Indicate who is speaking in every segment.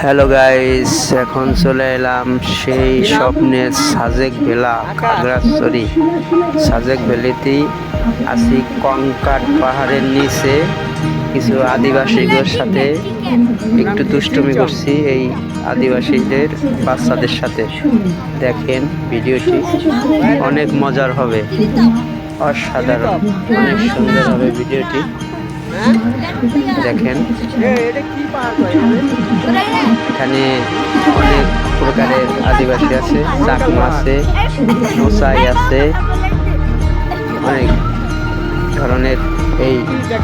Speaker 1: Hello guys এখন চলে এলাম সেই স্বপ্নের সাজেক ভেলা খাগড়াছড়ি সাজেক ভ্যালিতেই আছি কঙ্কাট পাহাড়ের নিচে। কিছু আদিবাসীদের সাথে একটু দুষ্টুমি করছি এই আদিবাসীদের বাচ্চাদের সাথে। দেখেন ভিডিওটি। অনেক মজার হবে। অসাধারণ। অনেক সুন্দর হবে ভিডিওটি। দেখেন। এখানে অনেক প্রকারের আদিবাসী আছে, চাকমা আছে মোসাই আছে। অনেক ধরনের এই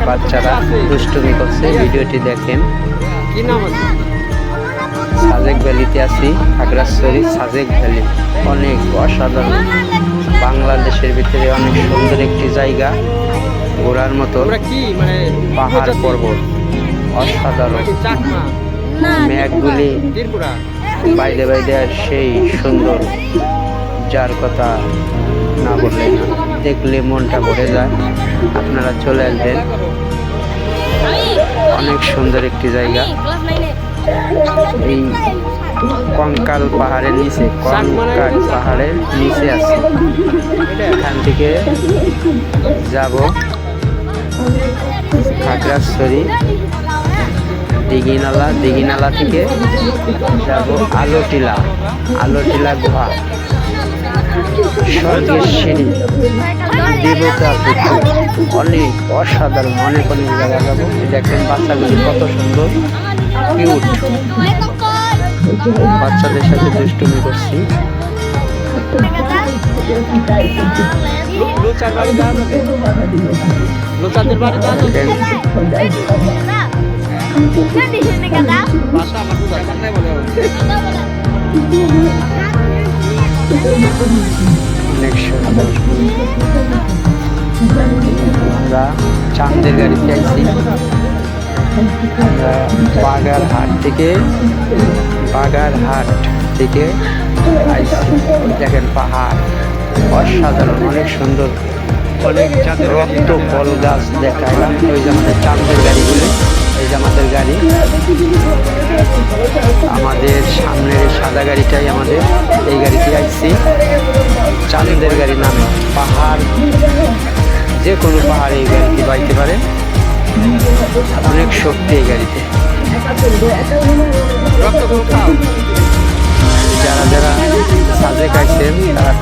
Speaker 1: বাচ্চারা দুষ্টুমি করছে। ভিডিওটি দেখেন। সাজেক ভ্যালিতে আছি, খাগড়াছড়ি সাজেক ভ্যালি। অনেক অসাধারণ। বাংলাদেশের ভিতরে অনেক সুন্দর একটি জায়গা। ঘোরার মতো
Speaker 2: মানে
Speaker 1: পাহাড় পর্বত অসাধারণ। মেঘগুলি বাইরে বাইরে সেই সুন্দর যার কথা না বললে না। দেখলে মনটা ভরে যায়। আপনারা চলে আসবেন। অনেক সুন্দর একটি জায়গা। এই কঙ্কাল পাহাড়ের নিচে কঙ্কাল পাহাড়ের নিচে আছে। এখান থেকে যাব। খাগড়াছড়ি, দিঘিনালা দিঘিনালা থেকে যাব আলোটিলা আলোটিলা গুহা। স্বর্গের সিঁড়ি। দেবতা অনেক অসাধারণ অনেক অনেক জায়গা দেখেন বাচ্চাগুলি কত সুন্দর কিউট বাচ্চাদের সাথে দুষ্টুমি করছি।
Speaker 2: লোচার বাড়ি যাওয়া আমার
Speaker 1: চাঁদের গাড়িতে আইছি আমরা বাগারহাট থেকে বাগারহাট। আইছি দেখেন পাহাড়, অসাধারণ, অনেক সুন্দর। অনেক রক্ত ফল গাছ দেখাইলাম ওই যে আমাদের চাঁদের গাড়িগুলি, এই যে আমাদের গাড়ি। আমাদের সামনের সাদা গাড়িটাই আমাদের, এই গাড়িতে আইছি চাঁদের গাড়ি নামে। পাহাড়, যে কোনো পাহাড়ে এই গাড়িটি বাইতে পারে। অনেক শক্তি এই গাড়িতে।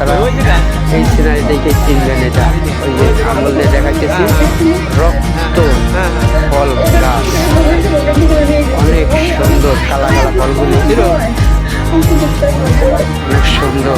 Speaker 1: তারা এই সিনারি দেখে চিনবেন এটা। ওই যে আঙুল দিয়ে রক্ত, ফল, গাছ। অনেক সুন্দর কালা কালা ফলগুলি। অনেক সুন্দর।